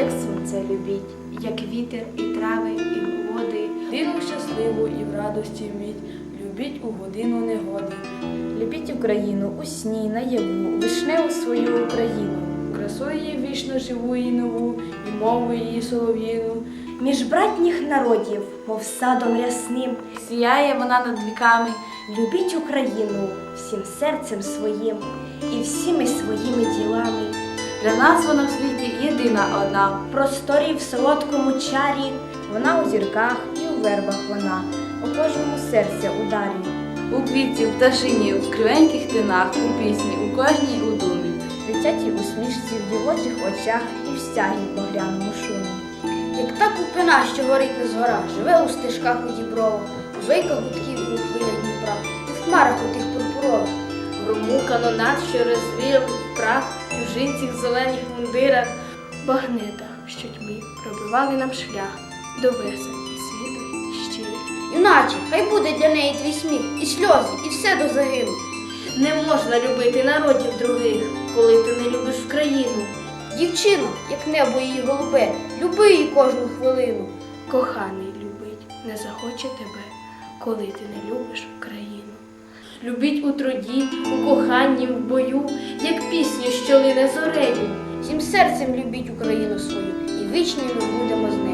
як сонце любіть, як вітер і трави, і води. Дину щасливу і в радості вміть, любіть у годину негоди. Любіть Україну у сні, наяву, вишневу свою Україну. Красу її вічно живу і нову, і мову її солов'їну. Між братніх народів, мов садом рясним, сіяє вона над віками. Любіть Україну всім серцем своїм і всіми своїми ділами. Для нас вона в світі єдина одна. В просторі в солодкому чарі, вона у зірках і у вербах вона, у кожному серця ударі. У квітці, в пташині, в кривеньких тинах, у пісні, у кожній у думі. Дитятій усмішці в дівочих очах і в стягі в багряному шумі. Як та купина, що горить не згора, живе у стежках у дібровах, у вийках гудків і у хвилях Дніпра, і в хмарах у тих пурпурових. Грому канонат, що розвіяв прах, чужинців в зелених мундирах, багнетах, що тьмі пробивали нам шлях до весен і світлих і щирих. Юначе, хай буде для неї твій сміх, і сльози, і все до загину. Не можна любити народів других, коли ти не любиш Україну. Дівчино, як небо її голубе, люби її кожну хвилину. Коханий любить, не захоче тебе, коли ти не любиш Україну. Любіть у труді, у коханні, в бою, як пісню, що лине зорею. Всім серцем любіть Україну свою, і вічні ми будемо з нею.